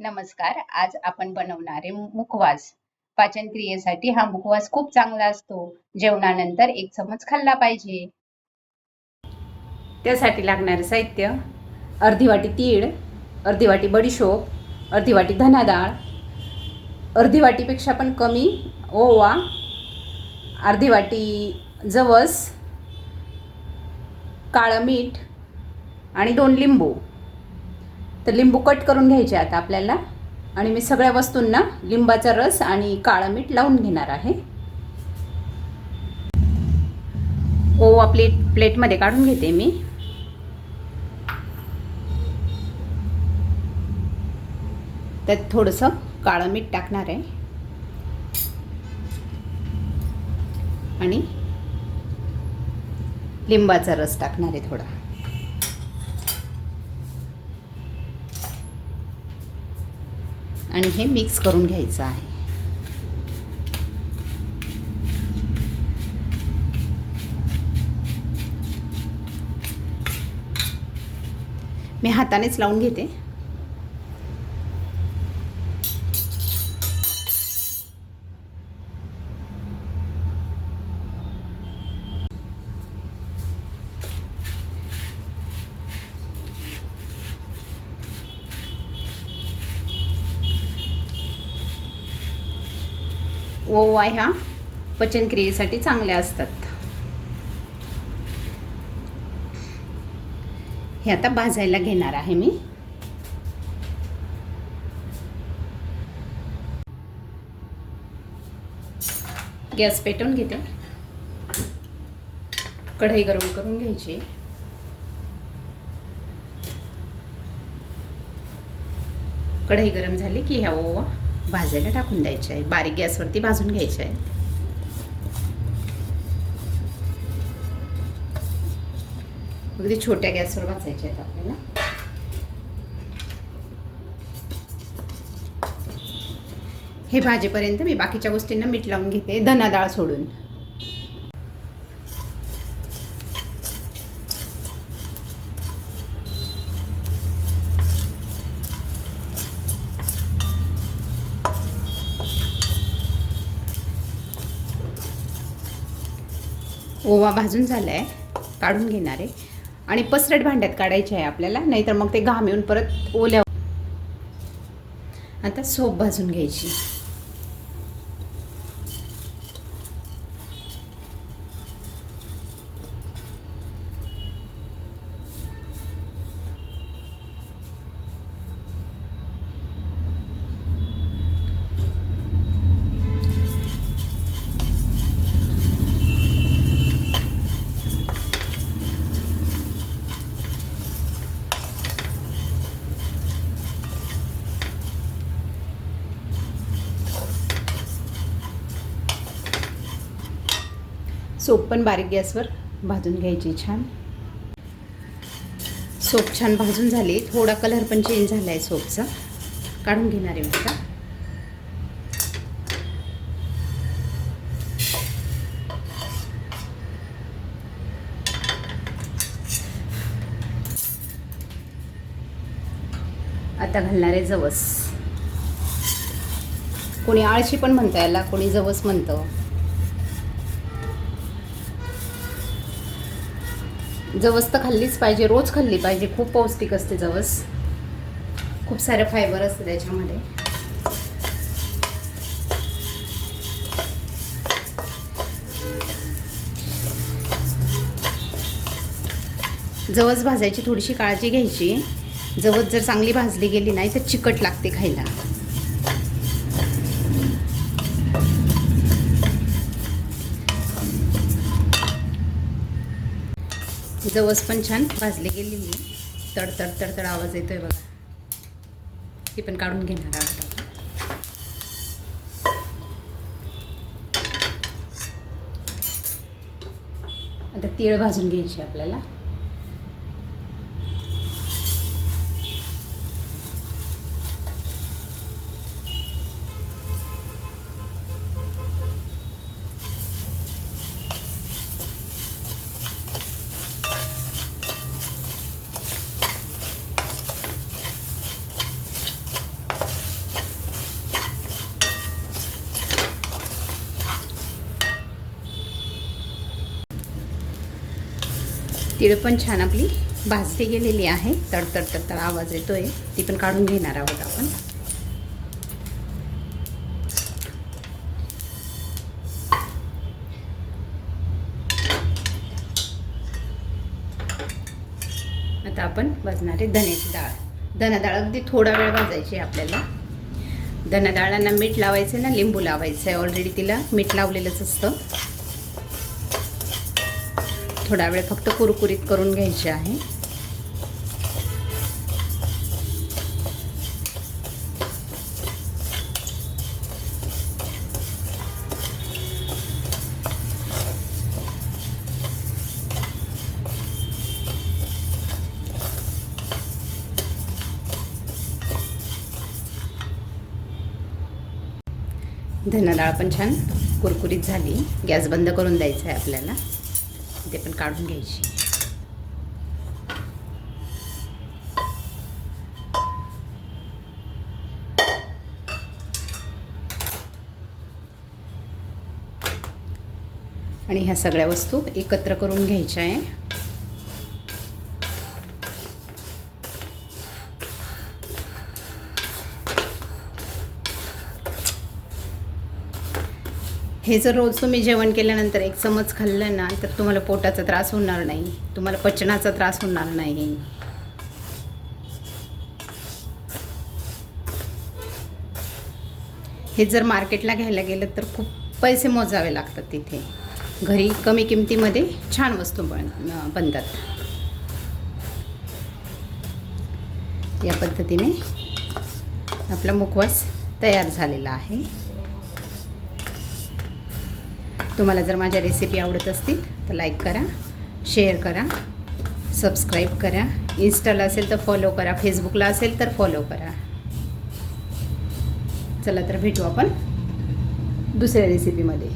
नमस्कार. आज आपण बनवणारे मुखवास. पाचन क्रियेसाठी हा मुखवास खूप चांगला असतो. जेवणानंतर एक चमच खाल्ला पाहिजे. त्यासाठी लागणारे साहित्य अर्धी वाटी तीळ अर्धी वाटी बडीशोप अर्धी वाटी धना डाळ अर्धी वाटीपेक्षा पण कमी ओवा अर्धी वाटी जवस काळं मीठ आणि दोन लिंबू. तर लिंबू कट करून घ्यायचे आता आपल्याला. आणि मी सगळ्या वस्तूंना लिंबाचा रस आणि काळं मीठ लावून घेणार आहे. ओवा प्लेट प्लेटमध्ये काढून घेते मी. त्यात थोडंसं काळं मीठ टाकणार आहे. आणि लिंबाचा रस टाकणार आहे थोडा. आणि हे मिक्स करून घ्यायचं आहे. मी हातानेच लावून घेते. ओवा ह्या पचनक्रियेसाठी चांगल्या असतात. हे आता भाजायला घेणार आहे मी. गॅस पेटवून घेते. कढई गरम करून घ्यायची. कढई गरम झाली की ह्या ओवा. भाजायला टाकून द्यायचे आहे. बारीक गॅसवरती भाजून घ्यायचे आहे. अगदी छोट्या गॅसवर भाजायचे आहेत आपल्याला. हे भाजीपर्यंत मी बाकीच्या गोष्टींना मीठ लावून घेते. धना डाळ सोडून. ओवा भाजून झाला आहे काढून घेणार आहे. आणि पसरट भांड्यात काढायचे आहे आपल्याला नाहीतर मग ते घाम येऊन परत ओल्या आता सोप भाजून घ्यायची. सोप पण बारीक गॅसवर भाजून घ्यायची छान. सोप छान भाजून झाली. थोडा कलर पण चेंज झाला आहे सोपचा. काढून घेणार आहे मी आता. आता घालणार आहे जवस. कोणी आळशी पण म्हणतं याला कोणी जवस म्हणतं. जवस तर खाल्लीच पाहिजे रोज खाल्ली पाहिजे खूप पौष्टिक असते जवस. खूप सारे फायबर असते त्याच्यामध्ये. जवस भाजायची थोडीशी काळजी घ्यायची. जवस जर चांगली भाजली गेली नाही तर चिकट लागते खायला. जवस पण छान भाजली गेलेली तडतड तडतड तड तड आवाज येतोय बघा. ती पण काढून घेणार आहोत आता तीळ भाजून घ्यायची आपल्याला. तीळ पण छान आपली भाजली गेलेली आहे. तडतड तडतड आवाज येतोय. ती पण काढून घेणार आहोत आपण. आता आपण भाजणारे धण्याची डाळ. धना डाळ अगदी थोडा वेळ भाजायची आहे आपल्याला. धना डाळांना मीठ लावायचं ना लिंबू लावायचं आहे. ऑलरेडी तिला मीठ लावलेलंच असतं. थोडा वेळ फक्त कुरकुरीत करून घ्यायचे आहे. धनडाळ पण छान कुरकुरीत झाली. गॅस बंद करून द्यायचा आहे आपल्याला. ते पण काढून घ्यायची. आणि ह्या सगळ्या वस्तू एकत्र करून घ्यायच्या आहे. हे जर रोज तुम्ही जेवण केल्यानंतर एक चमच खाल्लं ना तर तुम्हाला पोटाचा त्रास होणार नाही. तुम्हाला पचनाचा त्रास होणार नाही. हे जर मार्केटला घ्यायला गेलं तर खूप पैसे मोजावे लागतात तिथे. घरी कमी किमतीमध्ये छान वस्तू बन बनतात. या पद्धतीने आपला मुखवास तयार झालेला आहे. तुम्हाला जर माझ्या रेसिपी आवडत असतील तर लाईक करा शेअर करा सबस्क्राईब करा. इन्स्टाला असेल तर फॉलो करा फेसबुकला असेल तर फॉलो करा. चला तर भेटू आपण दुसऱ्या रेसिपीमध्ये